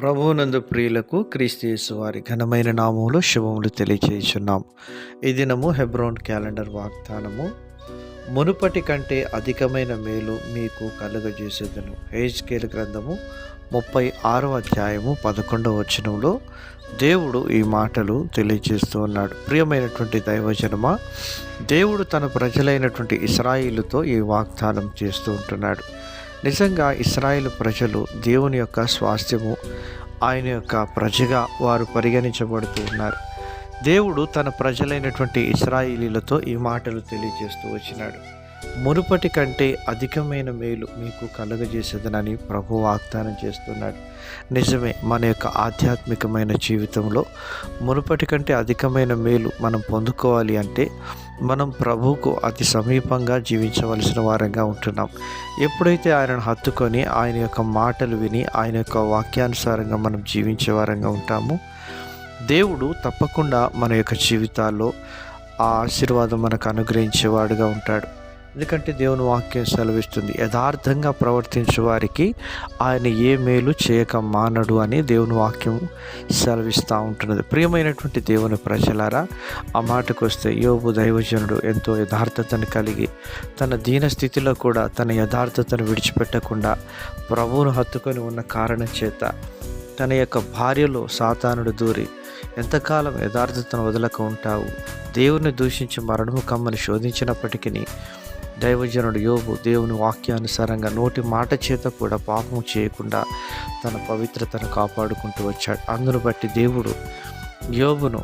ప్రభువునందు ప్రియులకు క్రీస్తు వారి ఘనమైన నామములు శుభములు తెలియచేయుచున్నాం. ఈ దినము హెబ్రోన్ క్యాలెండర్ వాగ్దానము మునుపటి కంటే అధికమైన మేలు మీకు కలుగజేసేదను. హేజ్కేల్ గ్రంథము ముప్పై ఆరవ అధ్యాయము పదకొండవ వచనంలో దేవుడు ఈ మాటలు తెలియజేస్తూ ఉన్నాడు. ప్రియమైనటువంటి దైవజనమ దేవుడు తన ప్రజలైనటువంటి ఇస్రాయిలుతో ఈ వాగ్దానం చేస్తూ ఉంటున్నాడు. నిజంగా ఇస్రాయేల్ ప్రజలు దేవుని యొక్క స్వాస్థ్యము ఆయన యొక్క ప్రజగా వారు పరిగణించబడుతూ ఉన్నారు. దేవుడు తన ప్రజలైనటువంటి ఇస్రాయిలీలతో ఈ మాటలు తెలియజేస్తూ వచ్చినాడు. మునుపటి కంటే అధికమైన మేలు మీకు కలుగజేసేదనని ప్రభు వాగ్దానం చేస్తున్నాడు. నిజమే మన యొక్క ఆధ్యాత్మికమైన జీవితంలో మునుపటి కంటే అధికమైన మేలు మనం పొందుకోవాలి అంటే మనం ప్రభువుకు అతి సమీపంగా జీవించవలసిన వారంగా ఉంటున్నాం. ఎప్పుడైతే ఆయనను హత్తుకొని ఆయన యొక్క మాటలు విని ఆయన యొక్క వాక్యానుసారంగా మనం జీవించే వారంగా ఉంటామో దేవుడు తప్పకుండా మన యొక్క జీవితాల్లో ఆ ఆశీర్వాదం మనకు అనుగ్రహించేవాడుగా ఉంటాడు. ఎందుకంటే దేవుని వాక్యం సెలవిస్తుంది. యథార్థంగా ప్రవర్తించే వారికి ఆయన ఏ మేలు చేయక మానడు అని దేవుని వాక్యం సెలవిస్తూ ఉంటున్నది. ప్రియమైనటువంటి దేవుని ప్రజలారా ఆ మాటకు వస్తే యోబు దైవజనుడు ఎంతో యథార్థతను కలిగి తన దీన స్థితిలో కూడా తన యథార్థతను విడిచిపెట్టకుండా ప్రభువును హత్తుకొని ఉన్న కారణం చేత తన యొక్క భార్యలో సాతానుడు దూరి ఎంతకాలం యథార్థతను వదలక ఉంటావు? దేవుని దూషించి మరణము కమ్మని శోధించినప్పటికీ దైవజనుడు యోబు దేవుని వాక్యానుసారంగా నోటి మాట చేత కూడా పాపం చేయకుండా తన పవిత్రతను కాపాడుకుంటూ వచ్చాడు. అందును బట్టి దేవుడు యోబును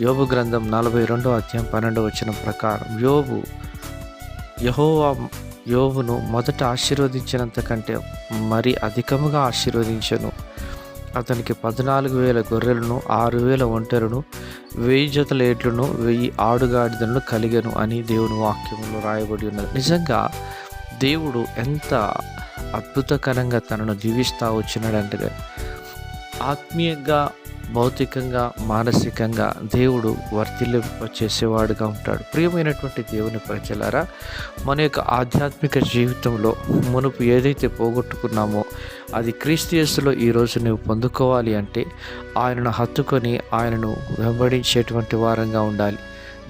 యోబు గ్రంథం నలభై రెండో అధ్యాయం పన్నెండో వచ్చిన ప్రకారం యోబు యహోవా యోబును మొదట ఆశీర్వదించినంత కంటే మరి అధికముగా ఆశీర్వదించను. అతనికి పద్నాలుగు వేల గొర్రెలను ఆరు వేల ఒంటెలను వెయ్యి జతల ఏట్లను వెయ్యి ఆడుగాడిదలను కలిగను అని దేవుని వాక్యంలో రాయబడి ఉన్నది. నిజంగా దేవుడు ఎంత అద్భుతకరంగా తనను దీవిస్తూ వచ్చినాడంటే ఆత్మీయంగా భౌతికంగా మానసికంగా దేవుడు వర్తిల్లింప చేసేవాడుగా ఉంటాడు. ప్రియమైనటువంటి దేవుని ప్రజలారా మన యొక్క ఆధ్యాత్మిక జీవితంలో మునుపు ఏదైతే పోగొట్టుకున్నామో అది క్రీస్తియస్సులో ఈరోజు నువ్వు పొందుకోవాలి అంటే ఆయనను హత్తుకొని ఆయనను వెంబడించేటువంటి వారంగా ఉండాలి.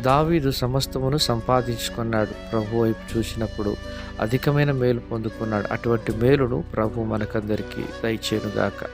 దావీదు సమస్తమును సంపాదించుకున్నాడు. ప్రభు వైపు చూసినప్పుడు అధికమైన మేలు పొందుకున్నాడు. అటువంటి మేలును ప్రభు మనకందరికీ దయచేనుగాక